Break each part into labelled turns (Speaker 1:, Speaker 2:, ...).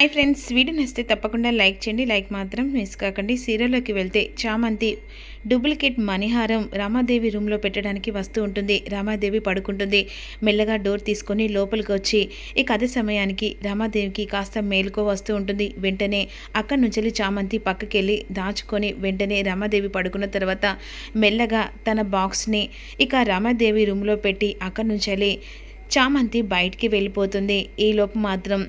Speaker 1: Hi friends video నచ్చితే తప్పకుండా like చేయండి. లైక్ మాత్రం మిస్ కాకండి. సీరియల్లోకి వెళ్తే చామంతి డూప్లికేట్ మణిహారం రామాదేవి రూమ్లో పెట్టడానికి వస్తూ ఉంటుంది. రామాదేవి పడుకుంటుంది. మెల్లగా డోర్ తీసుకొని లోపలికి వచ్చి ఇక అదే సమయానికి రామాదేవికి కాస్త మేలుకో వస్తూ ఉంటుంది. వెంటనే అక్కడి నుంచి చామంతి పక్కకి వెళ్ళి దాచుకొని వెంటనే రామాదేవి పడుకున్న తర్వాత మెల్లగా తన బాక్స్ని ఇక రామాదేవి రూమ్లో పెట్టి అక్కడి నుంచి చామంతి బయటికి వెళ్ళిపోతుంది. ఈలోపు మాత్రం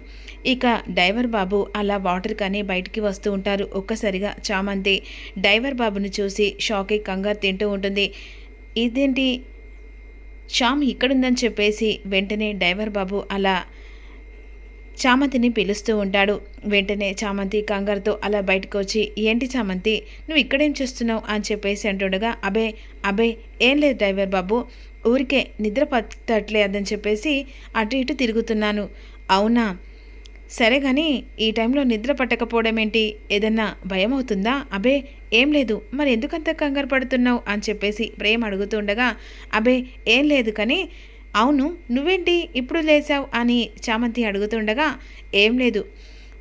Speaker 1: ఇక డైవర్ బాబు అలా వాటర్ కానీ బయటికి వస్తూ ఉంటారు. ఒక్కసారిగా చామంతి డైవర్ బాబుని చూసి షాక్ అయి కంగారు తింటూ ఉంటుంది. ఇదేంటి? శ్యామ్ ఇక్కడుందని చెప్పేసి వెంటనే డైవర్ బాబు అలా చామంతిని పిలుస్తూ ఉంటాడు. వెంటనే చామంతి కంగారుతో అలా బయటకు వచ్చి ఏంటి చామంతి? నువ్వు ఇక్కడేం చేస్తున్నావు? అని చెప్పేసి అంటుండగా అబే అబే ఏం లేదు డ్రైవర్ బాబు. ఊరికే నిద్ర పట్టట్లేదని చెప్పేసి అటు ఇటు తిరుగుతున్నాను. అవునా? సరే కానీ ఈ టైంలో నిద్ర పట్టకపోవడం ఏంటి ఏదన్నా భయం అవుతుందా అబే ఏం లేదు. మరి ఎందుకంత కంగారు పడుతున్నావు? అని చెప్పేసి ప్రేమ అడుగుతుండగా అబే ఏం లేదు కానీ అవును నువ్వేంటి ఇప్పుడు లేచావు? అని చామంతి అడుగుతుండగా ఏం లేదు.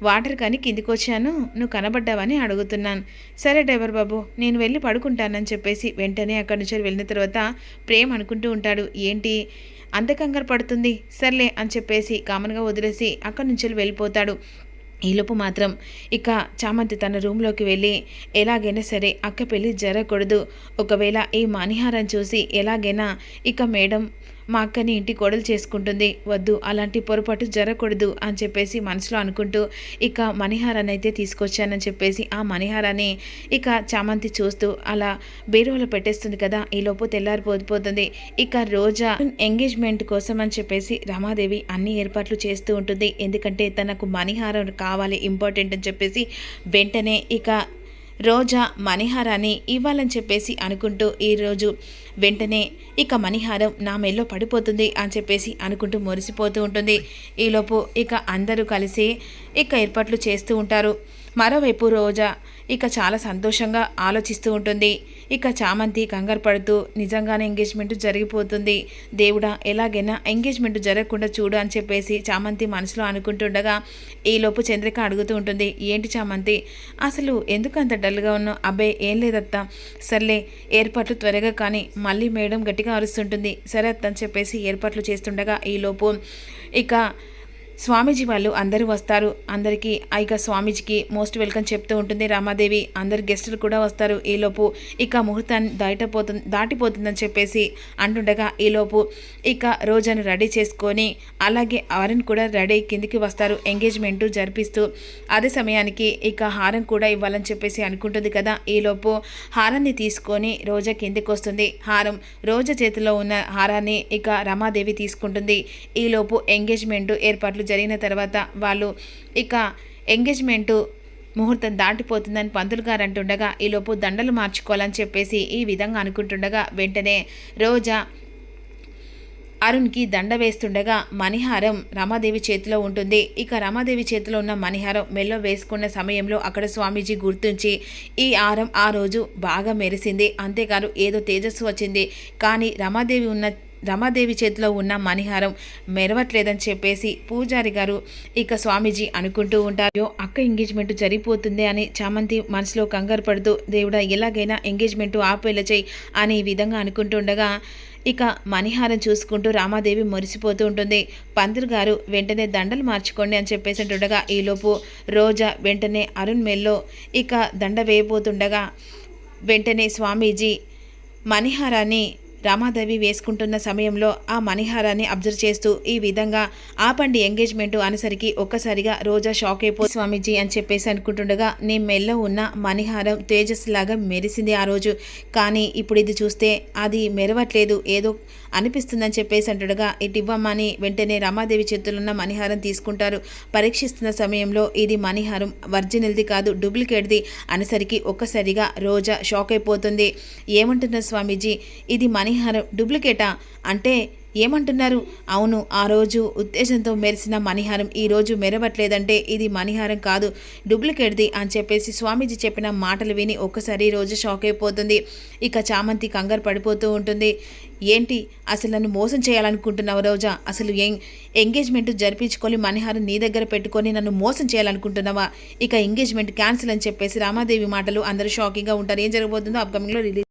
Speaker 1: వాటర్ కానీ కిందికి వచ్చాను నువ్వు కనబడ్డావని అడుగుతున్నాను. సరే డ్రైవర్ బాబు నేను వెళ్ళి పడుకుంటానని చెప్పేసి వెంటనే అక్కడి నుంచి వెళ్ళిన తర్వాత ప్రేమ్ అనుకుంటూ ఉంటాడు. ఏంటి? అంత కంగారు పడుతుంది? సర్లే అని చెప్పేసి కామన్గా వదిలేసి అక్కడి నుంచి వెళ్ళిపోతాడు. ఈలోపు మాత్రం ఇక చామంతి తన రూమ్లోకి వెళ్ళి ఎలాగైనా సరే అక్క పెళ్ళి జరగకూడదు. ఒకవేళ ఈ మానిహారం చూసి ఎలాగైనా ఇక మేడం మా అక్కని ఇంటి కోడలు చేసుకుంటుంది. వద్దు అలాంటి పొరపాటు జరగకూడదు అని చెప్పేసి మనసులో అనుకుంటూ ఇక మణిహారాన్ని అయితే తీసుకొచ్చానని చెప్పేసి ఆ మణిహారాన్ని ఇక చామంతి చూస్తూ అలా బీరువలో పెట్టేస్తుంది కదా ఈలోపు తెల్లారిపోతుంది ఇక రోజా ఎంగేజ్మెంట్ కోసం అని చెప్పేసి రమాదేవి అన్ని ఏర్పాట్లు చేస్తూ ఉంటుంది. ఎందుకంటే తనకు మణిహారం కావాలి ఇంపార్టెంట్ అని చెప్పేసి వెంటనే ఇక రోజా మణిహారాన్ని ఇవ్వాలని చెప్పేసి అనుకుంటూ ఈరోజు వెంటనే ఇక మణిహారం నా మెల్లో పడిపోతుంది అని చెప్పేసి అనుకుంటూ మురిసిపోతూ ఉంటుంది. ఈలోపు ఇక అందరూ కలిసి ఇక ఏర్పాట్లు చేస్తూ ఉంటారు. మరోవైపు రోజా ఇక చాలా సంతోషంగా ఆలోచిస్తూ ఉంటుంది. ఇక చామంతి కంగారు పడుతూ నిజంగానే ఎంగేజ్మెంట్ జరిగిపోతుంది. దేవుడా ఎలాగైనా ఎంగేజ్మెంట్ జరగకుండా చూడు అని చెప్పేసి చామంతి మనసులో అనుకుంటుండగా ఈలోపు చంద్రిక అడుగుతూ ఉంటుంది. ఏంటి చామంతి? అసలు ఎందుకు అంత డల్గా ఉన్నావు? అబ్బాయి ఏం లేదత్తా. సర్లే ఏర్పాట్లు త్వరగా కానీ మళ్ళీ మేడం గట్టిగా అరుస్తుంటుంది. సరే అత్త అని చెప్పేసి ఏర్పాట్లు చేస్తుండగా ఈలోపు ఇక స్వామీజీ వాళ్ళు అందరూ వస్తారు. అందరికీ ఇక స్వామీజీకి మోస్ట్ వెల్కమ్ చెప్తూ ఉంటుంది. రామాదేవి అందరు గెస్టులు కూడా వస్తారు. ఈలోపు ఇక ముహూర్తాన్ని దాటిపోతుంది దాటిపోతుందని చెప్పేసి అంటుండగా ఈలోపు ఇక రోజాను రెడీ చేసుకొని అలాగే అరుణ్ కూడా రెడీ కిందికి వస్తారు. ఎంగేజ్మెంట్ జరిపిస్తూ అదే సమయానికి ఇక హారం కూడా ఇవ్వాలని చెప్పేసి అనుకుంటుంది కదా. ఈలోపు హారాన్ని తీసుకొని రోజా కిందికి వస్తుంది. హారం రోజా చేతిలో ఉన్న హారాన్ని ఇక రమాదేవి తీసుకుంటుంది. ఈలోపు ఎంగేజ్మెంట్ ఏర్పాట్లు జరిగిన తర్వాత వాళ్ళు ఇక ఎంగేజ్మెంటు ముహూర్తం దాటిపోతుందని పంతులు గారు అంటుండగా ఈలోపు దండలు మార్చుకోవాలని చెప్పేసి ఈ విధంగా అనుకుంటుండగా వెంటనే రోజా అరుణ్కి దండ వేస్తుండగా మణిహారం రమాదేవి చేతిలో ఉంటుంది. ఇక రమాదేవి చేతిలో ఉన్న మణిహారం మెల్లో వేసుకున్న సమయంలో అక్కడ స్వామీజీ గుర్తుంచి ఈ హారం ఆ రోజు బాగా మెరిసింది. అంతేకాదు ఏదో తేజస్సు వచ్చింది. కానీ రమాదేవి ఉన్న రమాదేవి చేతిలో ఉన్న మణిహారం మెరవట్లేదని చెప్పేసి పూజారి గారు ఇక స్వామీజీ అనుకుంటూ ఉంటారు. అక్క ఎంగేజ్మెంట్ జరిగిపోతుంది అని చామంతి మనసులో కంగారు పడుతూ దేవుడా ఎలాగైనా ఎంగేజ్మెంట్ ఆపేలా చేయి అనే విధంగా అనుకుంటుండగా ఇక మణిహారం చూసుకుంటూ రామాదేవి మురిసిపోతూ ఉంటుంది. పంతులు గారు వెంటనే దండలు మార్చుకోండి అని చెప్పేసి ఉండగా ఈలోపు రోజా వెంటనే అరుణ్ మెల్లో ఇక దండ వేయబోతుండగా వెంటనే స్వామీజీ మణిహారాన్ని రామాదేవి వేసుకుంటున్న సమయంలో ఆ మణిహారాన్ని అబ్జర్వ్ చేస్తూ ఈ విధంగా ఆపండి ఎంగేజ్మెంట్ అనేసరికి ఒక్కసారిగా రోజా షాక్ అయిపో స్వామీజీ అని చెప్పేసి అనుకుంటుండగా నీ మెల్ల ఉన్న మణిహారం తేజస్సులాగా మెరిసింది ఆ రోజు. కానీ ఇప్పుడు ఇది చూస్తే అది మెరవట్లేదు. ఏదో అనిపిస్తుందని చెప్పేసి అంటుండగా ఇటివ్వమ్మా అని వెంటనే రమాదేవి చేతులున్న మణిహారం తీసుకుంటారు. పరీక్షిస్తున్న సమయంలో ఇది మణిహారం వర్జినల్ది కాదు డూప్లికేట్ది అనేసరికి ఒక్కసారిగా రోజా షాక్ అయిపోతుంది. ఏమంటున్నారు స్వామీజీ? ఇది మణిహారం డూప్లికేటా? అంటే ఏమంటున్నారు? అవును ఆ రోజు ఉత్తేజంతో మెరిసిన మణిహారం ఈ రోజు మెరవట్లేదంటే ఇది మణిహారం కాదు. డూప్లికేట్ది అని చెప్పేసి స్వామీజీ చెప్పిన మాటలు విని ఒక్కసారి రోజు షాక్ అయిపోతుంది ఇక చామంతి కంగారు పడిపోతూ ఉంటుంది. ఏంటి? అసలు నన్ను మోసం చేయాలనుకుంటున్నావు రోజా? అసలు ఎం ఎంగేజ్మెంట్ జరిపించుకొని మణిహారం నీ దగ్గర పెట్టుకొని నన్ను మోసం చేయాలనుకుంటున్నావా? ఇక ఎంగేజ్మెంట్ క్యాన్సిల్ అని చెప్పేసి రామాదేవి మాటలు అందరూ షాకింగ్గా ఉంటారు. ఏం జరగబోతుందో అప్కమింగ్లో రిలీజ్